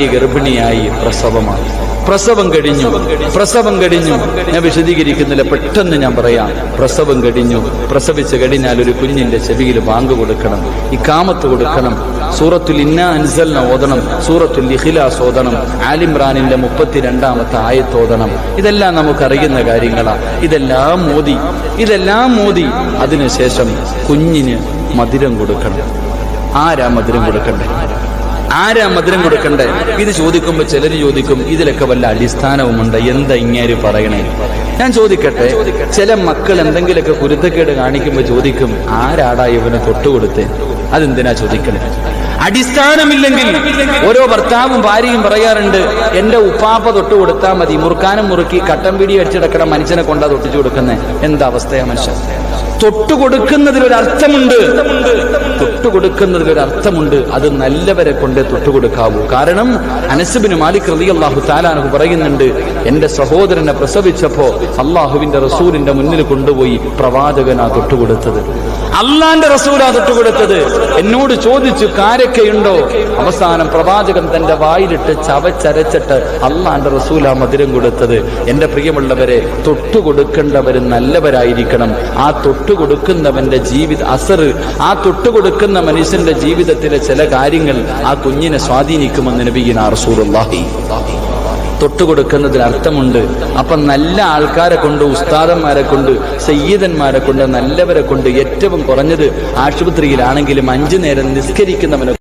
ഗർഭിണിയായി പ്രസവമാണ്. പ്രസവം കഴിഞ്ഞു. പ്രസവം കഴിഞ്ഞു. ഞാൻ വിശദീകരിക്കുന്നില്ല. പെട്ടെന്ന് ഞാൻ പറയാം. പ്രസവം കഴിഞ്ഞു. പ്രസവിച്ച് കഴിഞ്ഞാൽ ഒരു കുഞ്ഞിന്റെ ചെവിയിൽ ബാങ്ക് കൊടുക്കണം. ഈ കാമത്ത് കൊടുക്കണം. സൂറത്തുൽ ഇന്ന അൻസലിനെ ഓതണം. സൂറത്തുൽ ഇഖിലാസ് ഓതണം. ആലിമ്രാനിന്റെ മുപ്പത്തിരണ്ടാമത്തെ ആയത്ത് ഓതണം. ഇതെല്ലാം നമുക്കറിയുന്ന കാര്യങ്ങളാണ് ഇതെല്ലാം മോദി. ഇതെല്ലാം മോദി. അതിനുശേഷം കുഞ്ഞിന് മധുരം കൊടുക്കണം. ആരാ മധുരം കൊടുക്കണ്ടേ? ആരാ മധുരം കൊടുക്കണ്ടേ? ഇത് ചോദിക്കുമ്പോ ചിലർ ചോദിക്കും ഇതിലൊക്കെ വല്ല അടിസ്ഥാനവുമുണ്ട് എന്താ ഇങ്ങേര് പറയണേ? ഞാൻ ചോദിക്കട്ടെ ചില മക്കൾ എന്തെങ്കിലുമൊക്കെ കുരുത്തക്കേട് കാണിക്കുമ്പോ ചോദിക്കും ആരാടാ ഇവനെ തൊട്ടുകൊടുത്തേ അതെന്തിനാ ചോദിക്കണേ? അടിസ്ഥാനമില്ലെങ്കിൽ ഓരോ ഭർത്താവും ഭാര്യയും പറയാറുണ്ട് എന്റെ ഉപ്പാപ്പ തൊട്ട് കൊടുത്താൽ മതി മുറുക്കാനും മുറുക്കി കട്ടൻ പിടി അടിച്ചിടക്കണ മനുഷ്യനെ കൊണ്ടാ തൊട്ടിച്ചു കൊടുക്കുന്നത് എന്താ അവസ്ഥയാ മനുഷ്യൻ തൊട്ടു കൊടുക്കുന്നതിൽ ഒരു അർത്ഥമുണ്ട് തൊട്ടു കൊടുക്കുന്നതിൽ ഒരു അർത്ഥമുണ്ട് അത് നല്ലവരെ കൊണ്ടേ തൊട്ടു കൊടുക്കാവൂ കാരണം അനസുബിന് മാലിക് റതി അള്ളാഹു താലാനഹു പറയുന്നുണ്ട് എന്റെ സഹോദരനെ പ്രസവിച്ചപ്പോ അള്ളാഹുവിന്റെ റസൂലിന്റെ മുന്നിൽ കൊണ്ടുപോയി പ്രവാചകനാ തൊട്ടുകൊടുത്തത്. അള്ളാന്റെ റസൂലാ തൊട്ടുകൊടുത്തത്. എന്നോട് ചോദിച്ചു കാരൊക്കെയുണ്ടോ? അവസാനം പ്രവാചകൻ തന്റെ വായിലിട്ട് ചവച്ചരച്ചിട്ട് അള്ളാന്റെ റസൂല മധുരം കൊടുത്തത്. എന്റെ പ്രിയമുള്ളവരെ തൊട്ടുകൊടുക്കേണ്ടവർ നല്ലവരായിരിക്കണം. ആ തൊട്ടുകൊടുക്കുന്നവന്റെ ജീവിത അസർ ആ തൊട്ടുകൊടുക്കുന്ന മനുഷ്യന്റെ ജീവിതത്തിലെ ചില കാര്യങ്ങൾ ആ കുഞ്ഞിനെ സ്വാധീനിക്കുമെന്ന് നബീന റസൂലുള്ളാഹി. തൊട്ടുകൊടുക്കുന്നതിൽ അർത്ഥമുണ്ട്. അപ്പൊ നല്ല ആൾക്കാരെ കൊണ്ട് ഉസ്താദന്മാരെ കൊണ്ട് സയ്യിദന്മാരെ കൊണ്ട് നല്ലവരെ കൊണ്ട് ഏറ്റവും കുറഞ്ഞത് ആശുപത്രിയിലാണെങ്കിലും അഞ്ചു നേരം നിസ്കരിക്കുന്നവനെ